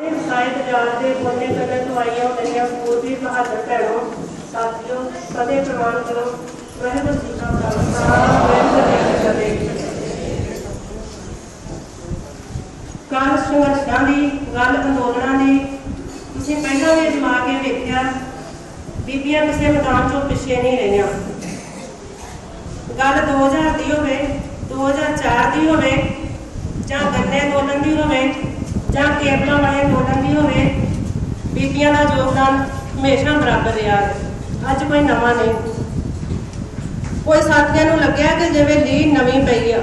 ਤੇ ਸਾਹਿਤ ਜਾਲ ਦੇ ਬੋਲੇ ਕਲੇ ਤੋਂ ਮੇਰੀਆਂ ਪੂਰਬੀ ਬਹਾਦਰ ਭੈਣੋ, ਸਾਥੀਓ, ਸਦੇ ਪ੍ਰਵਾਨ ਕਰੋ। ਵਾਹਿਗੁਰੂ ਜੀ ਕਾ ਖਾਲਸਾ ਸੰਘਰਸ਼ਾਂ ਦੀ ਗੱਲ ਅੰਦੋਲਨਾਂ ਦੀ ਤੁਸੀਂ ਪਹਿਲਾਂ ਵੀ ਅਜਮਾ ਕੇ ਵੇਖਿਆ, ਬੀਬੀਆਂ ਕਿਸੇ ਮੈਦਾਨ ਚੋਂ ਪਿੱਛੇ ਨਹੀਂ ਰਹੀਆਂ। ਗੱਲ 2000 ਦੀ ਹੋਵੇ 2004 ਦੀ ਹੋਵੇ, ਜਾਂ ਗੰਨੇ ਅੰਦੋਲਨ ਦੀ ਹੋਵੇ ਜਾਂ ਕੇਬਲਾਂ ਵਾਲੇ ਅੰਦੋਲਨ ਦੀ ਹੋਵੇ, ਬੀਬੀਆਂ ਦਾ ਯੋਗਦਾਨ ਹਮੇਸ਼ਾ ਬਰਾਬਰ ਰਿਹਾ ਹੈ। ਅੱਜ ਕੋਈ ਨਵਾਂ ਨਹੀਂ। ਕੋਈ ਸਾਥੀਆਂ ਨੂੰ ਲੱਗਿਆ ਕਿ ਜਿਵੇਂ ਲੀ ਨਵੀਂ ਪਈ ਆ,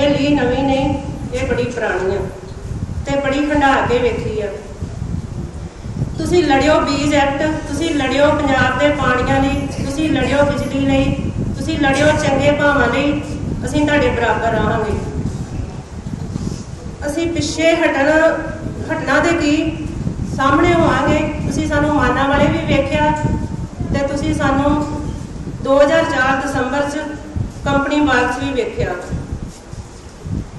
ਇਹ ਲੀ ਨਵੀਂ ਨਹੀਂ, ਇਹ ਬੜੀ ਪੁਰਾਣੀ ਆ ਤੇ ਬੜੀ ਖੰਡਾ ਕੇ ਵੇਖੀ ਆ। ਤੁਸੀਂ ਲੜਿਓ ਬੀਜ ਐਕਟ, ਤੁਸੀਂ ਲੜਿਓ ਪੰਜਾਬ ਦੇ ਪਾਣੀਆਂ ਲਈ, ਤੁਸੀਂ ਲੜਿਓ ਬਿਜਲੀ ਲਈ, ਤੁਸੀਂ ਲੜਿਓ ਚੰਗੇ ਭਾਵਾਂ ਲਈ, ਅਸੀਂ ਤੁਹਾਡੇ ਬਰਾਬਰ ਰਹਾਂਗੇ। ਅਸੀਂ ਪਿੱਛੇ ਹਟਣ, ਹਟਣਾ ਦੇ ਕੀ ਸਾਹਮਣੇ ਹੋਵਾਂਗੇ ਤੁਸੀਂ ਸਾਨੂੰ ਮਾਨਾਂ ਵਾਲੇ ਵੀ ਵੇਖਿਆ ਤੇ ਤੁਸੀਂ ਸਾਨੂੰ 2004 ਦਸੰਬਰ ਚ ਕੰਪਨੀ ਬਾਕਸ ਵੀ ਵੇਖਿਆ।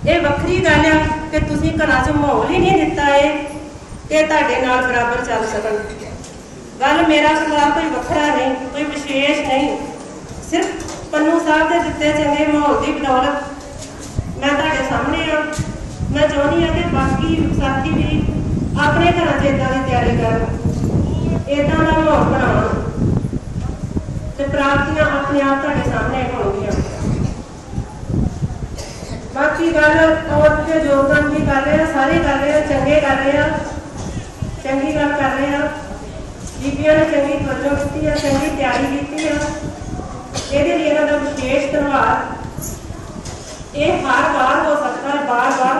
ਇਹ ਵੱਖਰੀ ਗੱਲ ਆ ਕਿ ਤੁਸੀਂ ਘਰਾਂ 'ਚ ਮਾਹੌਲ ਹੀ ਨਹੀਂ ਦਿੱਤਾ ਏ ਕਿ ਤੁਹਾਡੇ ਨਾਲ ਬਰਾਬਰ ਚੱਲ ਸਕਣ। ਗੱਲ ਮੇਰਾ ਸਰਕਾਰ ਕੋਈ ਵੱਖਰਾ ਨਹੀਂ, ਕੋਈ ਵਿਸ਼ੇਸ਼ ਨਹੀਂ। ਸਿਰਫ ਪੰਨੂ ਸਾਹਿਬ ਦੇ ਦਿੱਤੇ ਚੰਗੇ ਮਾਹੌਲ ਦੀ ਬਦੌਲਤ ਮੈਂ ਤੁਹਾਡੇ ਸਾਹਮਣੇ ਆ ਮੈਂ ਚਾਹੁੰਦੀ ਆ ਕਿ ਬਾਕੀ ਸਾਥੀ ਵੀ ਆਪਣੇ ਘਰਾਂ 'ਚ ਇਦਾਂ ਦੀ ਤਿਆਰੀ ਕਰਨ। ਇਦਾਂ ਦਾ ਮਾਹੌਲ ਬਣਾਉਣ। ਤੇ ਪ੍ਰਾਪਤੀਆਂ ਆਪਣੇ ਆਪ ਤੁਹਾਡੇ ਸਾਹਮਣੇ ਹੋਣਗੀਆਂ। ਬਾਕੀ ਗੱਲ ਔਰਤ ਦੇ ਯੋਗਦਾਨ ਵੀ ਕਰ ਰਹੇ ਆ, ਸਾਰੇ ਕਰ ਰਹੇ ਆ, ਚੰਗੇ ਕਰ ਰਹੇ ਆ, ਚੰਗੀ ਗੱਲ ਕਰ ਰਹੇ ਆ। ਬੀਬੀਆਂ ਨੇ ਚੰਗੀ ਤਵੱਜੋ ਕੀਤੀ ਆ, ਚੰਗੀ ਤਿਆਰੀ ਕੀਤੀ ਆ। ਇਹਦੇ ਲਈ ਇਹਨਾਂ ਦਾ ਵਿਸ਼ੇਸ਼ ਧੰਨਵਾਦ ਇਹ ਹਰ ਵਾਰ ਹੋ ਸਕਦਾ ਹੈ ਬਾਰ-ਬਾਰ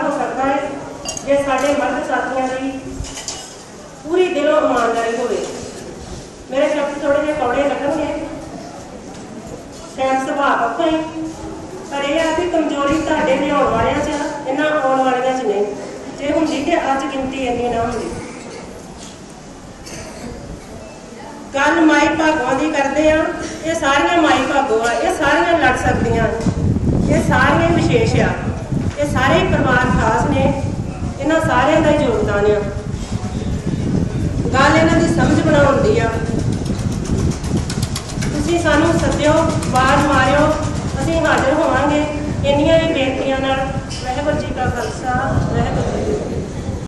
ਜੇ ਸਾਡੇ ਮਰਦ ਸਾਥੀਆਂ ਦੀ ਪੂਰੀ ਦਿਲੋਂ ਇਮਾਨਦਾਰੀ ਹੋਵੇ, ਮੇਰੇ ਸ਼ਬਦ ਥੋੜੇ ਜਿਹੇ ਕੌੜੇ ਲੱਗਣਗੇ। ਸੈਂਸ ਸੁਭਾਅ ਪੱਕਾ ਹੀ, ਪਰ ਇਹ ਆ ਕਿ ਕਮਜ਼ੋਰੀ ਤੁਹਾਡੇ ਲਿਆਉਣ ਵਾਲਿਆਂ 'ਚ ਇਹਨਾਂ ਆਉਣ ਵਾਲਿਆਂ 'ਚ ਨਹੀਂ। ਜੇ ਹੁੰਦੀ ਤੇ ਅੱਜ ਗਿਣਤੀ ਇੰਨੀ ਨਾ ਹੁੰਦੀ। ਗੱਲ ਮਾਈ ਭਾਗਵਾਂ ਦੀ ਕਰਦੇ ਆ, ਇਹ ਸਾਰੀਆਂ ਮਾਈ ਭਾਗੋ ਆ ਇਹ ਸਾਰੀਆਂ ਲੜ ਸਕਦੀਆਂ। ਇਹ ਸਾਰੀਆਂ ਵਿਸ਼ੇਸ਼ ਆ, ਇਹ ਸਾਰੇ ਪਰਿਵਾਰ ਇਹਨਾਂ ਸਾਰਿਆਂ ਦਾ ਹੀ ਯੋਗਦਾਨ ਆ। ਗੱਲ ਇਹਨਾਂ ਦੀ ਸਮਝ ਬਣਾਉਣ ਦੀ ਆ। ਤੁਸੀਂ ਸਾਨੂੰ ਸੱਦਿਓ ਬਾਜ਼ ਮਾਰਿਓ, ਅਸੀਂ ਹਾਜ਼ਰ ਹੋਵਾਂਗੇ।